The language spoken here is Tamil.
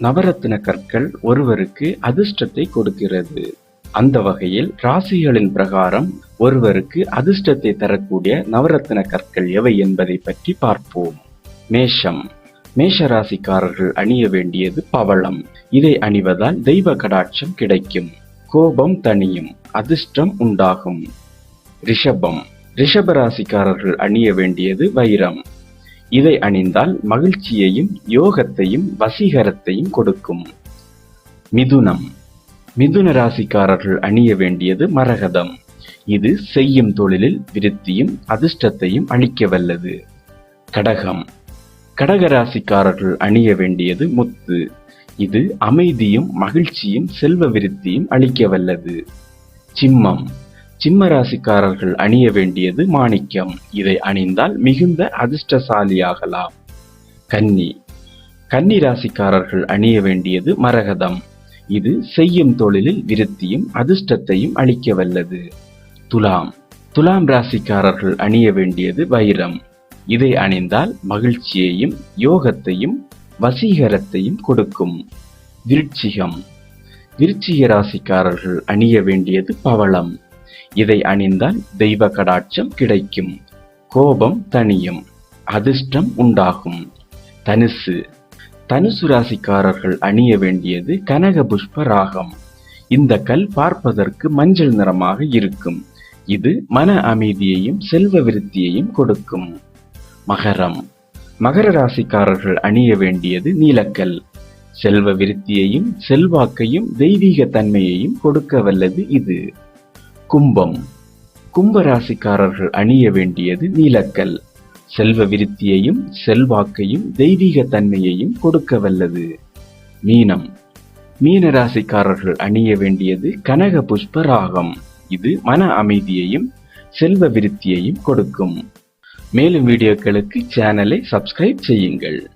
நவரத்தின கற்கள் ஒருவருக்கு அதிர்ஷ்டத்தை கொடுக்கிறது. அந்த வகையில் ராசிகளின் பிரகாரம் ஒருவருக்கு அதிர்ஷ்டத்தை தரக்கூடிய நவரத்தின கற்கள் எவை என்பதை பற்றி பார்ப்போம். மேஷம். மேஷ ராசிக்காரர்கள் அணிய வேண்டியது பவளம். இதை அணிவதால் தெய்வ கடாட்சம் கிடைக்கும். கோபம் தனியும் அதிர்ஷ்டம் உண்டாகும். ரிஷபம். ரிஷப ராசிக்காரர்கள் அணிய வேண்டியது வைரம். இதை அணிந்தால் மகிழ்ச்சியையும் யோகத்தையும் வசீகரத்தையும் கொடுக்கும். மிதுனம். மிதுன ராசிக்காரர்கள் அணிய வேண்டியது மரகதம். இது செய்யும் தொழிலில் விருத்தியும் அதிர்ஷ்டத்தையும் அளிக்க வல்லது. கடகம். கடக ராசிக்காரர்கள் அணிய வேண்டியது முத்து. இது அமைதியும் மகிழ்ச்சியும் செல்வ விருத்தியும் அளிக்க வல்லது. சிம்மம். சிம்ம ராசிக்காரர்கள் அணிய வேண்டியது மாணிக்கம். இதை அணிந்தால் மிகுந்த அதிர்ஷ்டசாலியாகலாம். கன்னி. கன்னி ராசிக்காரர்கள் அணிய வேண்டியது மரகதம். இது செய்யும் தொழிலில் விருத்தியும் அதிர்ஷ்டத்தையும் அளிக்க வல்லது. துலாம். துலாம் ராசிக்காரர்கள் அணிய வேண்டியது வைரம். இதை அணிந்தால் மகிழ்ச்சியையும் யோகத்தையும் வசீகரத்தையும் கொடுக்கும். விருட்சிகம் விருச்சிக ராசிக்காரர்கள் அணிய வேண்டியது பவளம். இதை அணிந்தால் தெய்வ கடாட்சம் கிடைக்கும். கோபம் தனியும் அதிர்ஷ்டம் உண்டாகும். தனுசு. தனுசு ராசிக்காரர்கள் அணிய வேண்டியது கனக புஷ்ப ராகம். இந்த கல் பார்ப்பதற்கு மஞ்சள் நிறமாக இருக்கும். இது மன அமைதியையும் செல்வ விருத்தியையும் கொடுக்கும். மகரம். மகர ராசிக்காரர்கள் அணிய வேண்டியது நீலக்கல். செல்வ விருத்தியையும் செல்வாக்கையும் தெய்வீக தன்மையையும் கொடுக்க வல்லது இது. கும்பம். கும்பராசிக்காரர்கள் அணிய வேண்டியது நீலக்கல். செல்வ விருத்தியையும் செல்வாக்கையும் தெய்வீக தன்மையையும் கொடுக்க வல்லது. மீனம். மீன ராசிக்காரர்கள் அணிய வேண்டியது கனக புஷ்ப ராகம். இது மன அமைதியையும் செல்வ விருத்தியையும் கொடுக்கும். மேலும் வீடியோக்களுக்கு சேனலை சப்ஸ்கிரைப் செய்யுங்கள்.